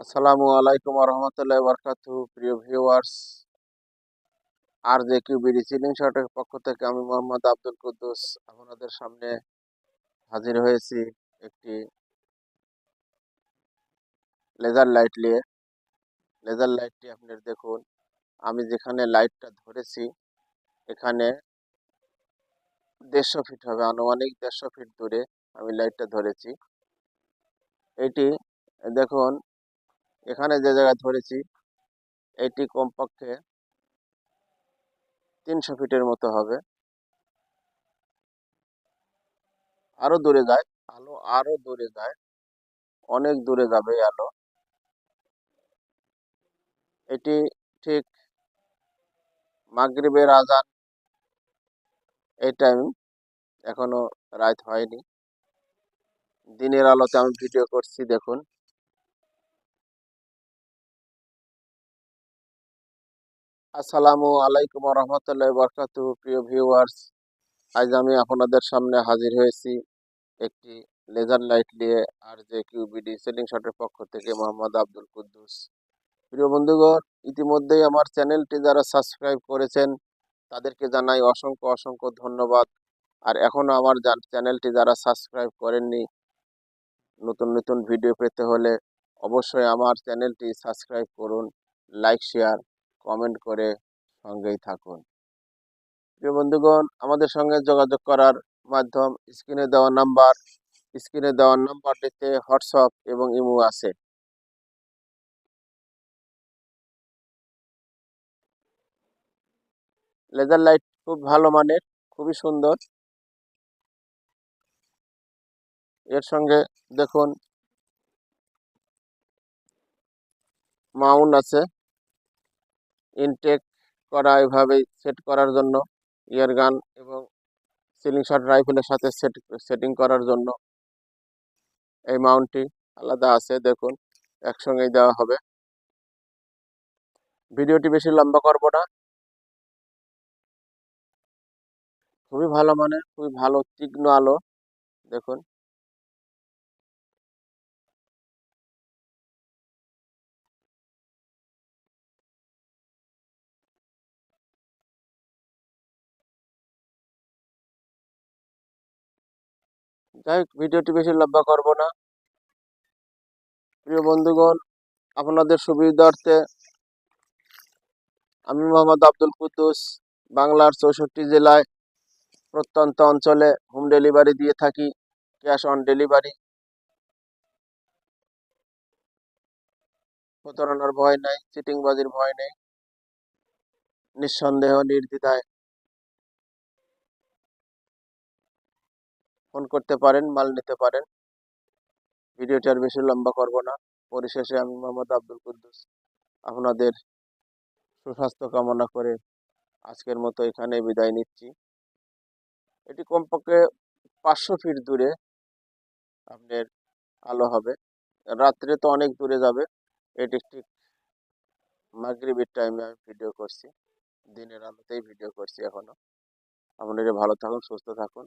আসসালামু আলাইকুম রহমতুল্লাহ বরকাতু প্রিয় ভিউয়ার্স আর জে কিউ বিডি সিলিং শটের পক্ষ থেকে আমি মোহাম্মদ আব্দুল কুদ্দুস আপনাদের সামনে হাজির হয়েছি একটি লেজার লাইট নিয়ে। লেজার লাইটটি আপনার দেখুন। আমি যেখানে লাইটটা ধরেছি, এখানে দেড়শো ফিট হবে, আনুমানিক দেড়শো ফিট দূরে আমি লাইটটা ধরেছি। এটি, দেখুন এখানে যে জায়গায় ধরেছি, এটি কমপক্ষে তিনশো ফিটের মতো হবে। আরও দূরে যায়, আলো আরও দূরে যায়, অনেক দূরে যাবে আলো। এটি ঠিক মাগরিবের আজান এই টাইম এখনও রাত হয়নি। দিনের আলোতে আমি ভিডিও করছি, দেখুন। আসসালামু আলাইকুম রহমতুল্লাহ বরকাতু প্রিয় ভিউয়ার্স আজ আমি আপনাদের সামনে হাজির হয়েছি একটি লেজার লাইট নিয়ে আর যে কিউবিডি সেলিং শটের পক্ষ থেকে মোহাম্মদ আব্দুল কুদ্দুস। প্রিয় বন্ধুগণ, ইতিমধ্যেই আমার চ্যানেলটি যারা সাবস্ক্রাইব করেছেন, তাদেরকে জানাই অসংখ্য অসংখ্য ধন্যবাদ। আর এখনও আমার চ্যানেলটি যারা সাবস্ক্রাইব করেননি, নতুন নতুন ভিডিও পেতে হলে অবশ্যই আমার চ্যানেলটি সাবস্ক্রাইব করুন লাইক শেয়ার কমেন্ট করে সঙ্গেই থাকুন। প্রিয় বন্ধুগণ, আমাদের সঙ্গে যোগাযোগ করার মাধ্যম স্ক্রিনে দেওয়া নাম্বার স্ক্রিনে দেওয়া নাম্বারটিতে হোয়াটসঅ্যাপ এবং ইমো আছে। লেজার লাইট খুব ভালো মানের, খুবই সুন্দর। এর সঙ্গে দেখুন মাউন্ট আছে। ইনটেক করা এভাবেই সেট করার জন্য ইয়ার গান এবং সিলিং শট রাইফেলের সাথে সেট সেটিং করার জন্য। এই মাউন্টটি আলাদা আছে, দেখুন, একসঙ্গেই দেওয়া হবে। ভিডিওটি বেশি লম্বা করব না। খুবই ভালো মানে খুবই ভালো, তীক্ষ্ণ আলো, দেখুন। যাই হোক, ভিডিওটি বেশি লম্বা করব না। প্রিয় বন্ধুগণ, আপনাদের সুবিধার্থে আমি মোহাম্মদ আব্দুল কুদ্দুস, বাংলার চৌষট্টি জেলায় প্রত্যন্ত অঞ্চলে হোম ডেলিভারি দিয়ে থাকি, ক্যাশ অন ডেলিভারি। প্রতারণার ভয় নাই, চিটিংবাজির ভয় নেই। নিঃসন্দেহ, নির্দ্বিধায় ফোন করতে পারেন, মাল নিতে পারেন। ভিডিওটি আর বেশি লম্বা করব না। পরিশেষে আমি মোহাম্মদ আব্দুল কুদ্দুস আপনাদের সুস্বাস্থ্য কামনা করে আজকের মতো এখানে বিদায় নিচ্ছি। এটি কমপক্ষে পাঁচশো ফিট দূরে আপনার আলো হবে। রাত্রে তো অনেক দূরে যাবে। এটি ঠিক মাগরিবের টাইমে আমি ভিডিও করছি। দিনের আলোতেই ভিডিও করছি এখনও। আপনারা ভালো থাকুন, সুস্থ থাকুন।